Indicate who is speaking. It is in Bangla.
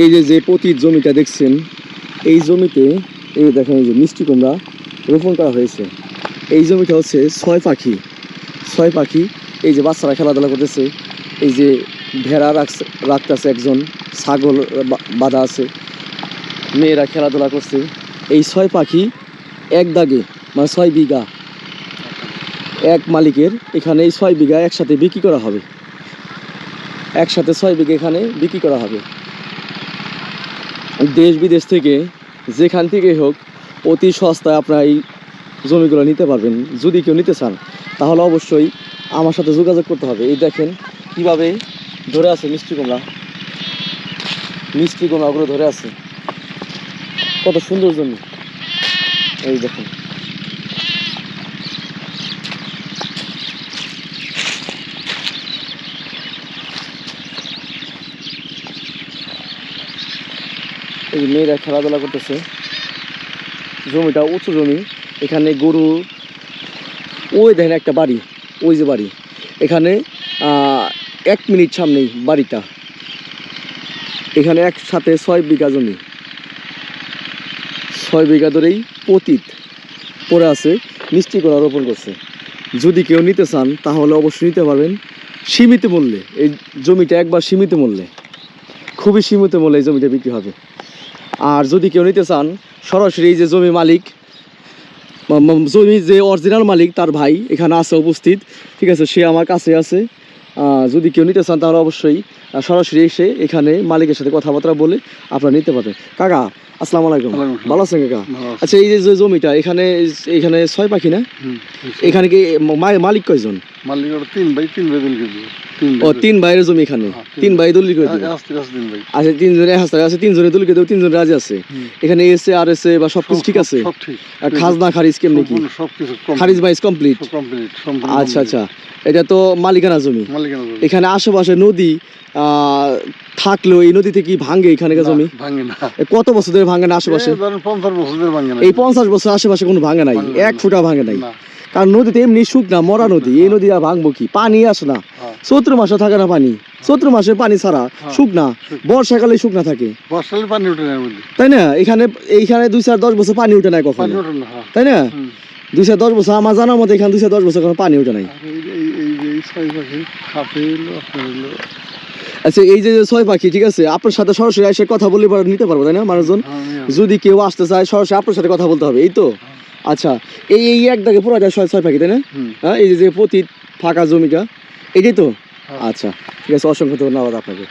Speaker 1: এই যে যে পতির জমিটা দেখছেন, এই জমিতে, এই দেখেন, এই যে মিষ্টি কুমড়া রোপণ করা হয়েছে। এই জমিটা হচ্ছে ছয় পাখি। ছয় পাখি, এই যে বাচ্চারা খেলাধুলা করতেছে, এই যে ভেড়া রাখছে, রাখতেছে একজন, ছাগল বাঁধা আছে, মেয়েরা খেলাধুলা করছে। এই ছয় পাখি এক দাগে মানে ছয় বিঘা, এক মালিকের এখানে এই ছয় বিঘা একসাথে বিক্রি করা হবে। একসাথে ছয় বিঘা এখানে বিক্রি করা হবে। দেশ বিদেশ থেকে যেখান থেকে হোক অতি সস্তায় আপনারা এই জমিগুলো নিতে পারবেন। যদি কেউ নিতে চান, তাহলে অবশ্যই আমার সাথে যোগাযোগ করতে হবে। এই দেখেন কীভাবে ধরে আছে মিষ্টি কুমড়া। মিষ্টি কুমড়াগুলো ধরে আছে। কত সুন্দর জমি। এই দেখেন। এই মেয়েরা খেলাধুলা করতেছে। জমিটা উঁচু জমি, এখানে গরু, ওই দেখেন একটা বাড়ি, ওই যে বাড়ি। এখানে এক মিনিট সামনেই বাড়িটা। এখানে একসাথে ছয় বিঘা জমি। ছয় বিঘা ধরেই পতিত পড়ে আছে, মিষ্টি করা রোপণ করছে। যদি কেউ নিতে চান, তাহলে অবশ্যই নিতে পারবেন। সীমিত মূল্যে, এই জমিটা একবার সীমিত মূল্যে। খুবই সীমিত মূল্যে এই জমিটা বিক্রি হবে। আর যদি কেউ নিতে চান, সরাসরি যে জমি মালিক জমি যে অরিজিনাল মালিক তার ভাই এখানে আছে, উপস্থিত। ঠিক আছে, সে আমার কাছে আছে। যদি কেউ নিতে চান তাহলে অবশ্যই সরাসরি এসে এখানে মালিকের সাথে কথাবার্তা বলে আপনারা নিতে পারবেন। কাকা আসসালামু আলাইকুম। ভালো আছেন কাকা? আচ্ছা এই যে জমিটা এখানে এখানে ছয় পাখি না? এখানে কি মালিক কয়জন?
Speaker 2: মালিক তিন ভাই তিন ভাই দিন কিন্তু তিন
Speaker 1: ও তিন ভাইয়ের জমি এখানে?
Speaker 2: তিন
Speaker 1: তিন ভাই দলিল করে দিবে
Speaker 2: আস্তে আস্তে তিন ভাই।
Speaker 1: তিনজনে হাস্তায় আছে দলিল করে দেবে তিনজন রাজি আছে? এখানে এসে আর এসে বা সব কিছু ঠিক আছে? আর খাজনা খারিজ কেমনি কি? খারিজ বাইজ কমপ্লিট আচ্ছা আচ্ছা। এটা তো মালিকানা জমি। এখানে আশেপাশে নদী থাকলেও এই নদীতে কি ভাঙ্গে এখানকার জমি
Speaker 2: না, ভাঙে না।
Speaker 1: কত বছর ধরে ভাঙ্গে না আশেপাশে?
Speaker 2: এই পঞ্চাশ ভাঙে না।
Speaker 1: এই পঞ্চাশ বছর আশেপাশে কোনো ভাঙে নাই এক। ফুটা ভাঙে নাই। কারণ নদীতে এমনি শুকনা মরা নদী এই নদী আর ভাঙবো কি? পানি আসে না।
Speaker 2: হ্যাঁ।
Speaker 1: চৈত্র মাসে থাকে না পানি। চৈত্র মাসে পানি ছাড়া
Speaker 2: হ্যাঁ।
Speaker 1: শুকনা। বর্ষাকালে শুকনা থাকে।
Speaker 2: বর্ষালে পানি উঠে না
Speaker 1: তাই না? এখানে এইখানে দুই চার দশ বছর পানি উঠে নাই কখনো।
Speaker 2: হ্যাঁ।
Speaker 1: তাই না? দুই চার দশ বছর আমার জানার মতো এখানে দুই চার দশ বছর কোনো পানি উঠে নাই। আচ্ছা এই যে ছয় পাখি ঠিক আছে? আপনার সাথে সরাসরি এসে কথা বলে পরে নিতে পারব তাই না মানুষজন? যদি কেউ আসতে চায় সরাসরি আপনার সাথে কথা বলতে হবে এই তো? আচ্ছা এই এই এক দাগে পুরোটা ছয় ছয় পাখি তাই না? হ্যাঁ এই যে যে প্রতি ফাঁকা জমিটা এটাই তো?
Speaker 2: হ্যাঁ।
Speaker 1: আচ্ছা ঠিক আছে অসংখ্য ধন্যবাদ আপনাকে।